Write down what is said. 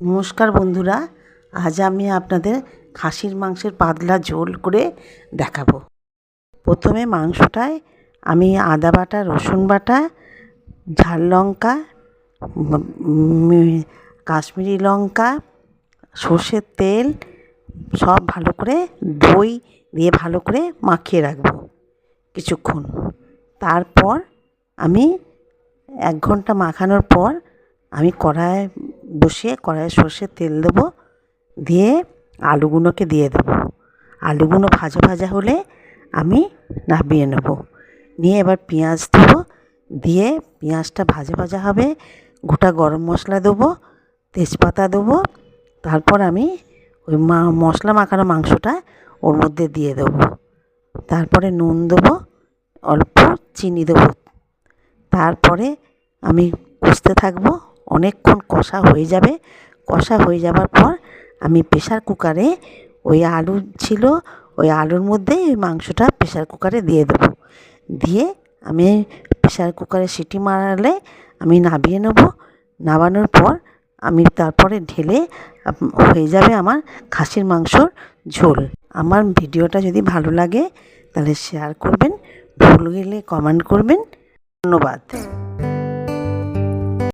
নমস্কার বন্ধুরা, আজ আমি আপনাদের খাসির মাংসের পাতলা ঝোল করে দেখাবো। প্রথমে মাংসটায় আমি আদা বাটা, রসুন বাটা, ঝাল লঙ্কা কাশ্মীরি লঙ্কা, সর্ষের তেল, সব ভালো করে দই দিয়ে ভালো করে মাখিয়ে রাখব কিছুক্ষণ। তারপর আমি এক ঘণ্টা মাখানোর পর আমি কড়াই বসিয়ে কড়াইয়ে সর্ষের তেল দেবো, দিয়ে আলুগুলোকে দিয়ে দেবো। আলুগুলো ভাজা ভাজা হলে আমি নামিয়ে নেব। নিয়ে এবার পেঁয়াজ দেবো, দিয়ে পেঁয়াজটা ভাজা ভাজা হবে, গোটা গরম মশলা দেবো, তেজপাতা দেবো, তারপর আমি ওই মা, মশলা মাখানো মাংসটা ওর মধ্যে দিয়ে দেবো। তারপরে নুন দেবো, অল্প চিনি দেবো। তারপরে আমি কষতে থাকব অনেকক্ষণ কষা হয়ে যাবে। কষা হয়ে যাবার পর আমি প্রেশার কুকারে ওই আলু ছিল, ওই আলুর মধ্যে ওই মাংসটা প্রেশার কুকারে দিয়ে দেবো। দিয়ে আমি প্রেশার কুকারে সিটি মারালে আমি নামিয়ে নেব। নামানোর পর আমি তারপরে ঢেলে হয়ে যাবে আমার খাসির মাংসর ঝোল। আমার ভিডিওটা যদি ভালো লাগে তাহলে শেয়ার করবেন, ভুল গেলে কমেন্ট করবেন। ধন্যবাদ।